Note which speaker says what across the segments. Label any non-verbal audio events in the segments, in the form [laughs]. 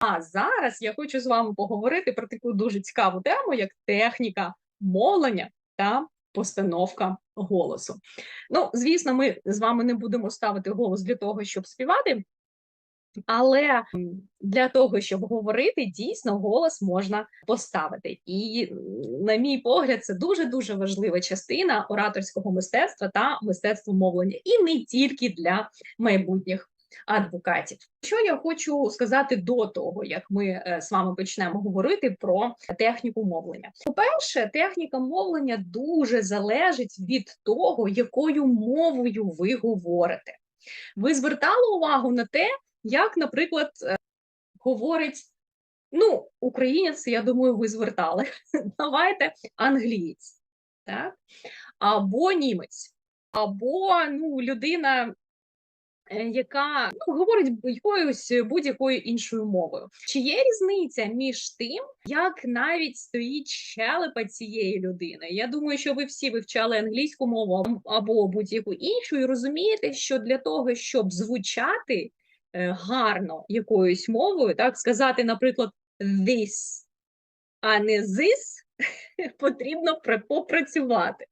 Speaker 1: А зараз я хочу з вами поговорити про таку дуже цікаву тему, як техніка мовлення та постановка голосу. Ну, звісно, ми з вами не будемо ставити голос для того, щоб співати. Але для того, щоб говорити, дійсно голос можна поставити. І, на мій погляд, це дуже дуже важлива частина ораторського мистецтва та мистецтва мовлення, і не тільки для майбутніх адвокатів. Що я хочу сказати до того, як ми е, з вами почнемо говорити про техніку мовлення? По-перше, техніка мовлення дуже залежить від того, якою мовою ви говорите. Ви звертали увагу на те, як, наприклад, е, говорить ну, українець, я думаю, ви звертали. [laughs] Давайте англієць, так? або німець, або ну, людина яка ну, говорить якоюсь будь-якою іншою мовою. Чи є різниця між тим, як навіть стоїть щелепа цієї людини? Я думаю, що ви всі вивчали англійську мову або будь-яку іншу, і розумієте, що для того, щоб звучати е, гарно якоюсь мовою, так сказати, наприклад, this, а не this, [laughs] потрібно попрацювати.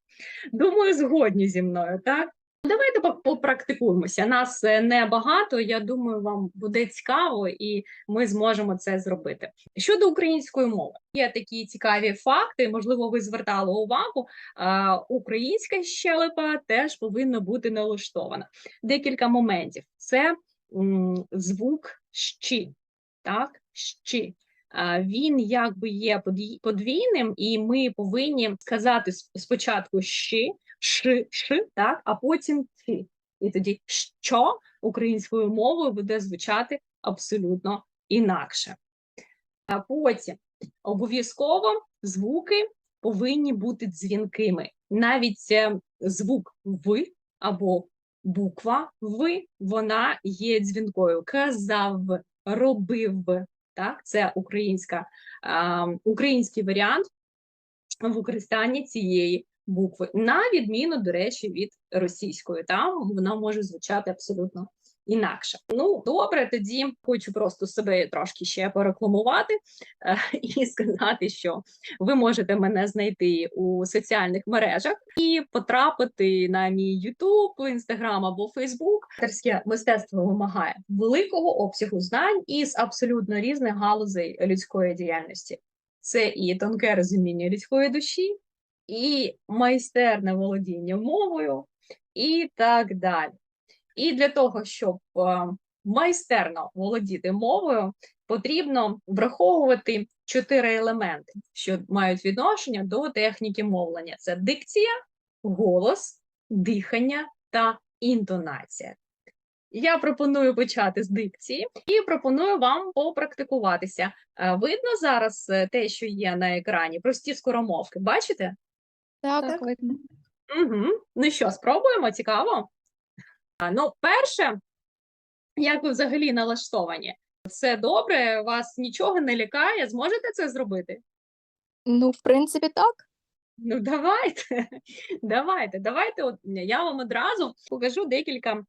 Speaker 1: Думаю, згодні зі мною, так? Давайте попрактикуємося. Нас е, не багато. Я думаю, вам буде цікаво, і ми зможемо це зробити. Щодо української мови, є такі цікаві факти. Можливо, ви звертали увагу. Українська щелепа теж повинна бути налаштована. Декілька моментів: це звук щі, так, щі. Він якби є подвійним, і ми повинні сказати спочатку щі ш, ш, так, а потім ті. І тоді що українською мовою буде звучати абсолютно інакше. А потім обов'язково звуки повинні бути дзвінкими. Навіть е, звук в або буква в, вона є дзвінкою. Казав, робив. Так, Це українська, а, український варіант використання цієї букви, на відміну, до речі, від російської. Там вона може звучати абсолютно інакше. Ну, добре, тоді хочу просто себе трошки ще порекламувати е, і сказати, що ви можете мене знайти у соціальних мережах і потрапити на мій YouTube, Instagram або Facebook. Авторське мистецтво вимагає великого обсягу знань із абсолютно різних галузей людської діяльності. Це і тонке розуміння людської душі, і майстерне володіння мовою, і так далі. І для того, щоб е, майстерно володіти мовою, потрібно враховувати чотири елементи, що мають відношення до техніки мовлення: це дикція, голос, дихання та інтонація. Я пропоную почати з дикції і пропоную вам попрактикуватися. Е, видно зараз е, те, що є на екрані, прості скоромовки. Бачите?
Speaker 2: Так,
Speaker 3: Так.
Speaker 2: видно.
Speaker 1: Угу. Ну що, спробуємо? Цікаво? А, Ну, перше, як ви взагалі налаштовані? Все добре, вас нічого не лякає, зможете це зробити?
Speaker 2: Ну, в принципі, так.
Speaker 1: Ну, давайте, [laughs] давайте, давайте. От я вам одразу покажу декілька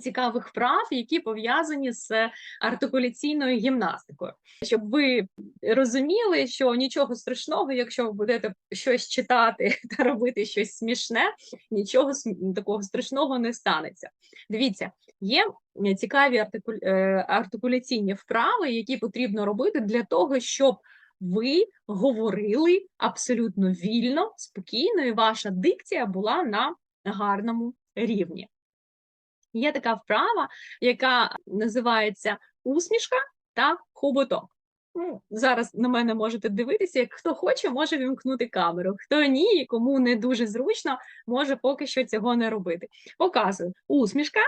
Speaker 1: цікавих вправ, які пов'язані з артикуляційною гімнастикою, щоб ви розуміли, що нічого страшного, якщо ви будете щось читати [laughs] та робити щось смішне, нічого такого страшного не станеться. Дивіться, є цікаві артику... Е, артикуляційні вправи, які потрібно робити для того, щоб ви говорили абсолютно вільно, спокійно, і ваша дикція була на гарному рівні. Є така вправа, яка називається усмішка та хоботок. Ну, Зараз на мене можете дивитися, як хто хоче, може вімкнути камеру. Хто ні, кому не дуже зручно, може поки що цього не робити. Показую усмішка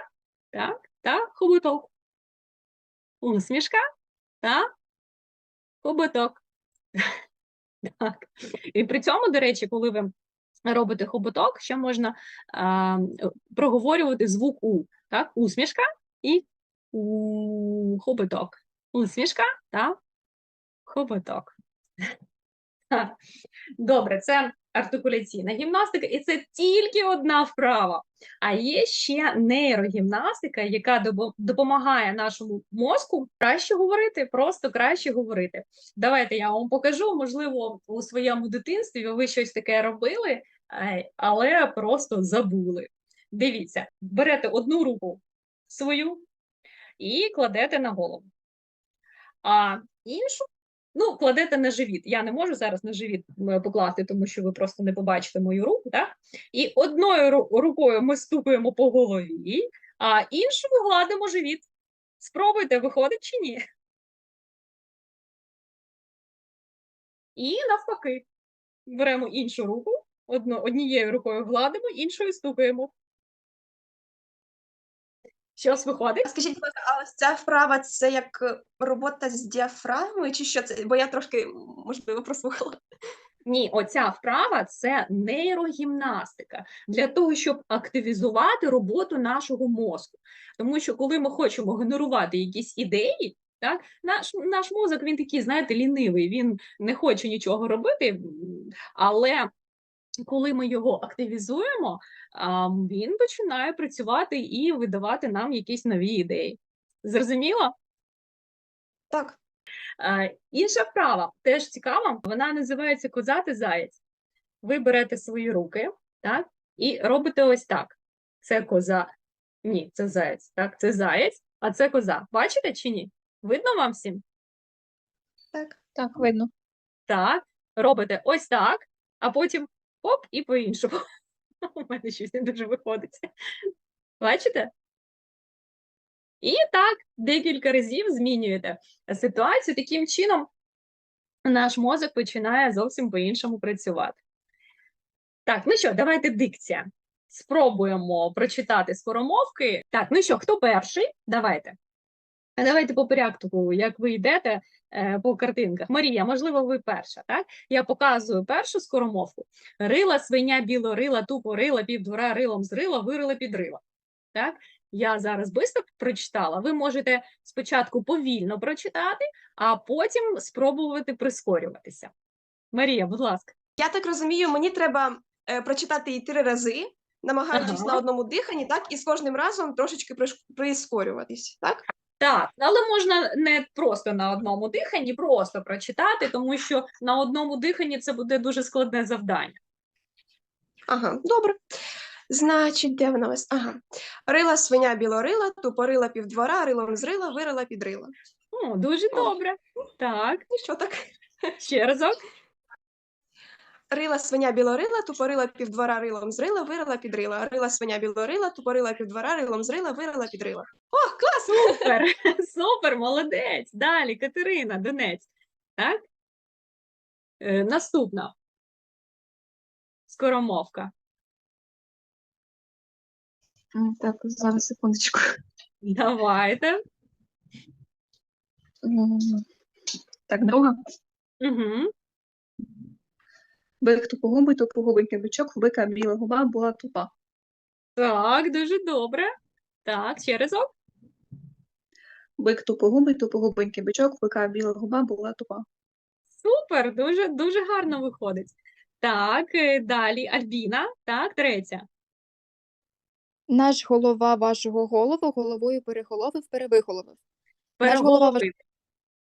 Speaker 1: так, та хоботок. Усмішка та хоботок. [laughs] Так. І при цьому, до речі, коли ви робите хоботок, ще можна а, проговорювати звук У. Так, усмішка і у хоботок. Усмішка та хоботок. Добре, це артикуляційна гімнастика, і це тільки одна вправа. А є ще нейрогімнастика, яка допомагає нашому мозку краще говорити, просто краще говорити. Давайте я вам покажу. Можливо, у своєму дитинстві ви щось таке робили, але просто забули. Дивіться, берете одну руку свою і кладете на голову. А іншу ну, кладете на живіт. Я не можу зараз на живіт покласти, тому що ви просто не побачите мою руку. Так? І одною рукою ми стукаємо по голові, а іншою гладимо живіт. Спробуйте, виходить чи ні. І навпаки, беремо іншу руку, одно, однією рукою гладимо, іншою стукаємо. Щось виходить?
Speaker 3: Скажіть, будь ласка, а ось ця вправа це як е, робота з діафрагмою, чи що це? Бо я трошки, можливо, прослухала.
Speaker 1: Ні, оця вправа це нейрогімнастика для того, щоб активізувати роботу нашого мозку. Тому що коли ми хочемо генерувати якісь ідеї, так, наш, наш мозок він такий, знаєте, лінивий, він не хоче нічого робити, але коли ми його активізуємо, він починає працювати і видавати нам якісь нові ідеї. Зрозуміло?
Speaker 3: Так.
Speaker 1: Е, Інша вправа теж цікава, вона називається козати заєць. Ви берете свої руки, так, і робите ось так. Це коза. Ні, це заєць. Так, це заєць, а це коза. Бачите чи ні? Видно вам всім?
Speaker 3: Так.
Speaker 2: Так, видно.
Speaker 1: Так, робите ось так, а потім оп, і по-іншому. [laughs] У мене щось не дуже виходить. Бачите? І так декілька разів змінюєте ситуацію. Таким чином наш мозок починає зовсім по-іншому працювати. Так, ну що, давайте дикція. Спробуємо прочитати скоромовки. Так, ну що, хто перший? Давайте. Давайте по порядку, як ви йдете по картинках. Марія, можливо, ви перша, так? Я показую першу скоромовку. Рила, свиня, білорила, тупорила, півдвора рилом зрила, вирила, підрила. Так? Я зараз швидко прочитала. Ви можете спочатку повільно прочитати, а потім спробувати прискорюватися. Марія, будь ласка.
Speaker 3: Я так розумію, мені треба е, прочитати її три рази, намагаючись
Speaker 1: Ага.
Speaker 3: на одному диханні, так, і з кожним разом трошечки прискорюватись, так?
Speaker 1: Так, але можна не просто на одному диханні, просто прочитати, тому що на одному диханні це буде дуже складне завдання.
Speaker 3: Ага, добре. Значить, де вона вас? Ага. Рила, свиня, білорила, тупорила півдвора, рилом зрила, вирила, підрила.
Speaker 1: О, дуже добре. Так,
Speaker 3: Ну що так?
Speaker 1: ще разок.
Speaker 3: Рила, свиня, білорила, тупорила півдвора, рилом зрила, вирила, підрила. Рила, свиня, білорила, тупорила півдвора, рилом зрила, вирила, підрила. О, клас!
Speaker 1: Супер, [laughs] супер, молодець. Далі, Катерина, Донець. Так? Е, наступна. Скоромовка.
Speaker 2: М, Так, зараз секундочку.
Speaker 1: Давайте.
Speaker 2: М, Так, друга.
Speaker 1: Угу.
Speaker 2: Бик тупогубий, тупогубенький бичок, в бика біла губа була тупа.
Speaker 1: Так, дуже добре. Так, ще разок.
Speaker 2: Бик тупогубий, тупогубенький бичок, в бика біла губа була тупа.
Speaker 1: Супер, дуже, дуже гарно виходить. Так, е, далі Альбіна. Так, третя.
Speaker 4: Наш голова вашого голову головою переголовив, перевиголовив. Наш голова ваш-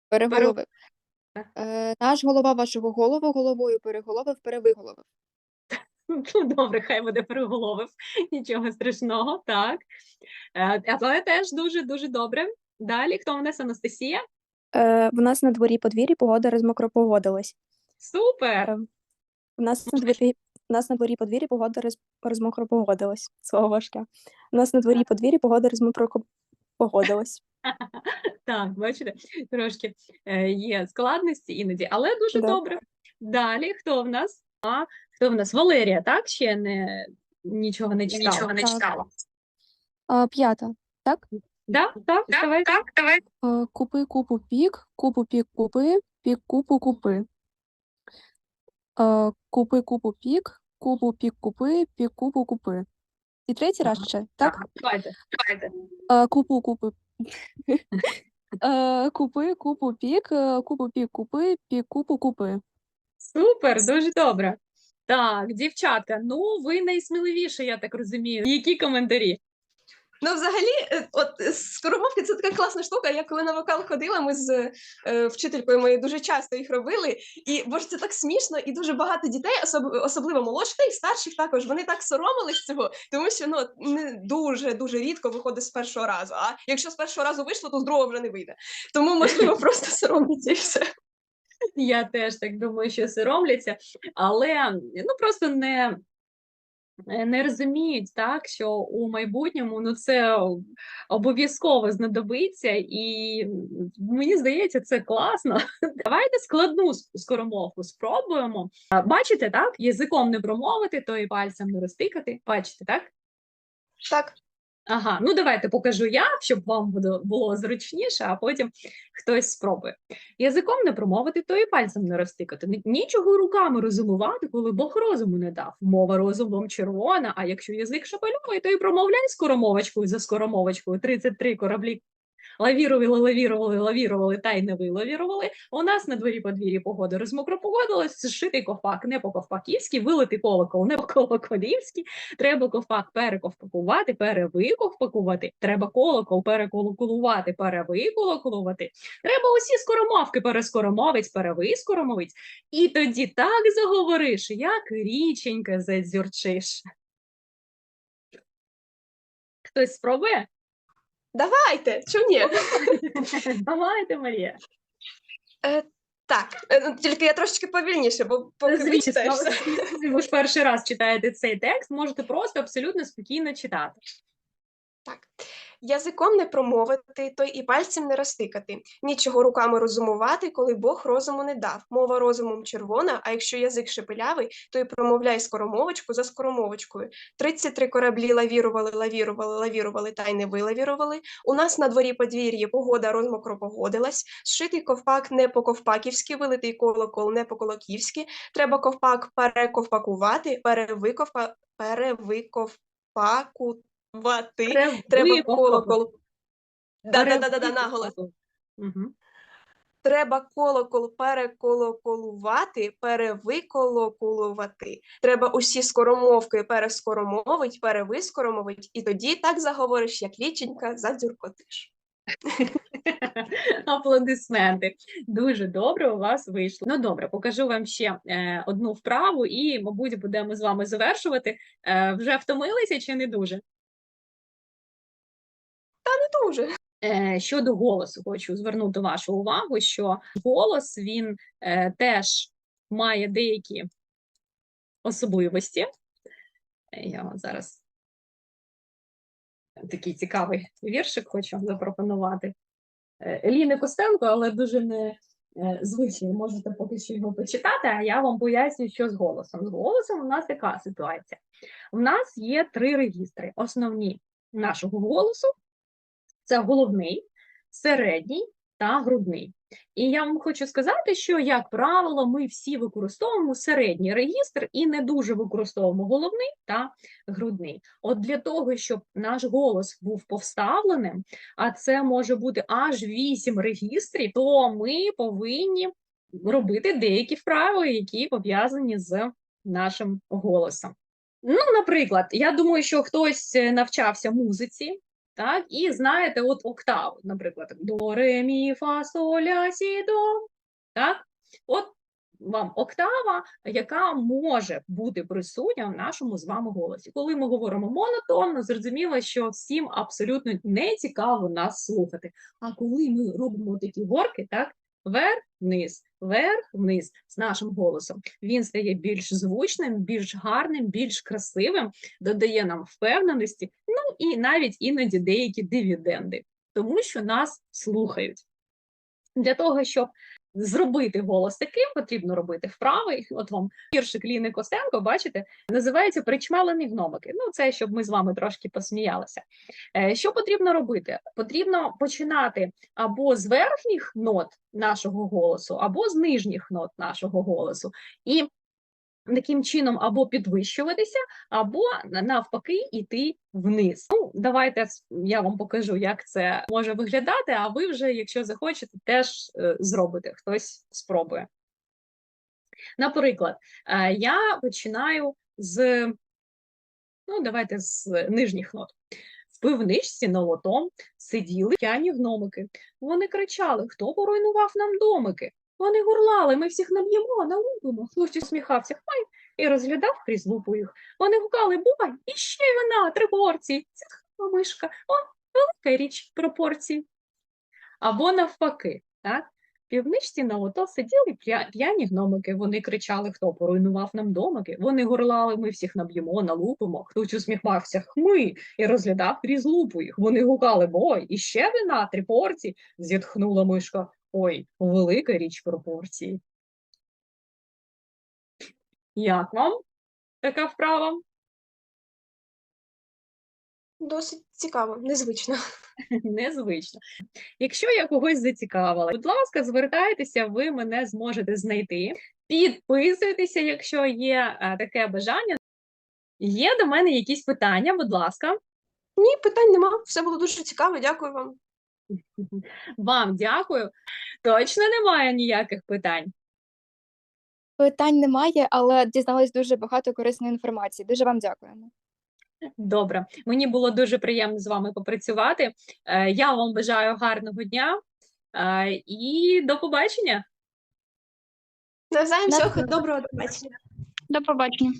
Speaker 1: Переголовив.
Speaker 4: Е, наш голова вашого голову головою переголовив, перевиголовив. [laughs]
Speaker 1: Ну, добре, хай буде переголовив. Нічого страшного. Так. Е, Але теж дуже дуже добре. Далі, хто у нас Анастасія?
Speaker 5: Е, в нас на дворі подвір'ї погода розмокро погодилась.
Speaker 1: Супер!
Speaker 5: Е, В нас на дворі, в нас на дворі подвір'ї погода роз, розмокро погодилась. Слово важке. У нас на дворі подвір'ї погода розмокро ко- погодилась. [laughs]
Speaker 1: Так, бачите, трошки е, є складності іноді, але дуже
Speaker 5: Да.
Speaker 1: добре. Далі, хто в нас? А, хто в нас? Валерія, так? Ще не нічого не читала.
Speaker 5: Нічого не читала. Е, п'ята. Так?
Speaker 1: Да? Так, давай. Так, давай.
Speaker 5: Купи купу пік, купу пік купи, пік купу купи. Купи купу пік, купу пік купи, пік купу купи. І третій раз ще, так?
Speaker 1: Давайте. давайте.
Speaker 5: Е, купу купи. Е, купи купу [laughs] пік, е, купу пік купи, пік купу купи.
Speaker 1: Супер, дуже добре. Так, дівчатка, ну ви найсміливіші, я так розумію. Які коментарі?
Speaker 3: Ну, взагалі, е, от е, скоромовки це така класна штука. Я коли на вокал ходила, ми з е, вчителькою моєю дуже часто їх робили. І боже, це так смішно, і дуже багато дітей, особ, особливо молодших і старших також, вони так соромились цього, тому що ну не дуже дуже рідко виходить з першого разу. А якщо з першого разу вийшло, то з другого вже не вийде. Тому можливо [laughs] просто соромляться і все.
Speaker 1: Я теж так думаю, що соромляться, але ну просто не. Е, Не розуміють так, що у майбутньому ну це обов'язково знадобиться, і мені здається, це класно. [laughs] Давайте складну скоромовку спробуємо. Бачите, так? Язиком не промовити, то і пальцем не розтикати. Бачите, так?
Speaker 3: Так,
Speaker 1: Ага, ну давайте покажу я, щоб вам було зручніше, а потім хтось спробує. Язиком не промовити, то і пальцем не розтикати. Нічого руками розумувати, коли Бог розуму не дав. Мова розумом червона, а якщо язик шапалює, то і промовляй скоромовочкою за скоромовочкою. 33 кораблі лавірували, лавірували, лавірували, та й не вилавірували. У нас на дворі подвір'ї погода розмокро погодилась, зшитий ковпак не по ковпаківськи, вилитий колокол не по колоколівськи, Треба ковпак перековпакувати, перевиковпакувати. Треба колокол переколоколувати, перевиколоколувати. Треба усі скоромовки перескоромовець, перевискоромовець. І тоді так заговориш, як річенька задзюрчиш. Хтось спробує?
Speaker 3: Давайте, чому ні? [laughs]
Speaker 1: Давайте, Марія.
Speaker 3: Е, так, е, ну, тільки я трошечки повільніше, бо поки ви
Speaker 1: Звісно, ви ж перший раз читаєте цей текст, можете просто абсолютно спокійно читати.
Speaker 3: Так. Язиком не промовити, то і пальцем не розтикати. Нічого руками розумувати, коли Бог розуму не дав. Мова розумом червона, а якщо язик шепелявий, то й промовляй скоромовочку за скоромовочкою. 33 кораблі лавірували, лавірували, лавірували, та й не вилавірували. У нас на дворі подвір'ї погода розмокро погодилась. Зшитий ковпак не по-ковпаківськи, вилитий колокол не по-колоківськи. Треба ковпак перековпакувати, перевиковпа, перевиковпакувати. Треба колокол. Да-да-да-да-да, наголос.
Speaker 1: Угу.
Speaker 3: Треба колокол переколоколувати, перевиколокулувати. Треба усі скоромовки перескоромовить, перевискоромовить, і тоді так заговориш, як ліченька, задзюркотиш. [laughs]
Speaker 1: Аплодисменти. Дуже добре у вас вийшло. Ну добре, покажу вам ще е, одну вправу, і, мабуть, будемо з вами завершувати. Е, вже втомилися чи не дуже?
Speaker 3: Не дуже.
Speaker 1: Е, Щодо голосу, хочу звернути вашу увагу, що голос він е, теж має деякі особливості. Е, Я зараз такий цікавий віршик хочу запропонувати. Еліни Костенко, але дуже не звичний. Можете поки що його почитати, а я вам поясню, що з голосом. З голосом у нас яка ситуація? У нас є три регістри. Основні нашого голосу це головний, середній та грудний. І я вам хочу сказати, що, як правило, ми всі використовуємо середній регістр і не дуже використовуємо головний та грудний. От для того, щоб наш голос був повставленим, а це може бути аж 8 регістрів, то ми повинні робити деякі вправи, які пов'язані з нашим голосом. Ну, наприклад, я думаю, що хтось е, навчався музиці, так, і знаєте, от октаву, наприклад, до ре, мі, фа, соль, сі, до. Так, от вам октава, яка може бути присутня в нашому з вами голосі. Коли ми говоримо монотонно, зрозуміло, що всім абсолютно не цікаво нас слухати. А коли ми робимо такі горки, так, вверх, вниз, вверх, вниз з нашим голосом, він стає більш звучним, більш гарним, більш красивим, додає нам впевненості, ну і навіть іноді деякі дивіденди, тому що нас слухають. Для того, щоб зробити голос таким, потрібно робити вправи. От вам віршик Ліни Костенко, бачите, називається причмелені гномики. Ну, це щоб ми з вами трошки посміялися. Е, Що потрібно робити? Потрібно починати або з верхніх нот нашого голосу, або з нижніх нот нашого голосу. І таким чином або підвищуватися, або навпаки йти вниз. Ну, давайте я вам покажу, як це може виглядати, а ви вже, якщо захочете, теж е, зробите. Хтось спробує. Наприклад, е, я починаю з, ну, давайте з нижніх нот. В пивничці на лотом сиділи п'яні гномики. Вони кричали: Хто поруйнував нам домики? Вони гурлали, ми всіх наб'ємо, налупимо. Хтось усміхався, хай і розглядав крізь лупу їх. Вони гукали бувай, і ще вина, три порції. Зітхнула мишка. О, велика річ пропорцій. Або навпаки, так? Півничці на лото сиділи п'яні гномики. Вони кричали, хто поруйнував нам домики. Вони горлали, ми всіх наб'ємо, налупимо. Хтось усміхався, хми, і розглядав крізь лупу їх. Вони гукали, бой, і ще вина, три порції. Зітхнула мишка. Ой, велика річ пропорції. Як вам така вправа?
Speaker 3: Досить цікаво, незвично. [laughs]
Speaker 1: Незвично. Якщо я когось зацікавила, будь ласка, звертайтеся, ви мене зможете знайти. Підписуйтеся, якщо є е, таке бажання. Є до мене якісь питання, будь ласка.
Speaker 3: Ні, питань нема. Все було дуже цікаво. Дякую вам.
Speaker 1: Вам дякую. Точно немає ніяких питань.
Speaker 4: Питань немає, але дізналась дуже багато корисної інформації. Дуже вам дякуємо.
Speaker 1: Добре, мені було дуже приємно з вами попрацювати. Е, Я вам бажаю гарного дня е, і до побачення.
Speaker 3: Навзаєм всього доброго до побачення.
Speaker 6: До побачення.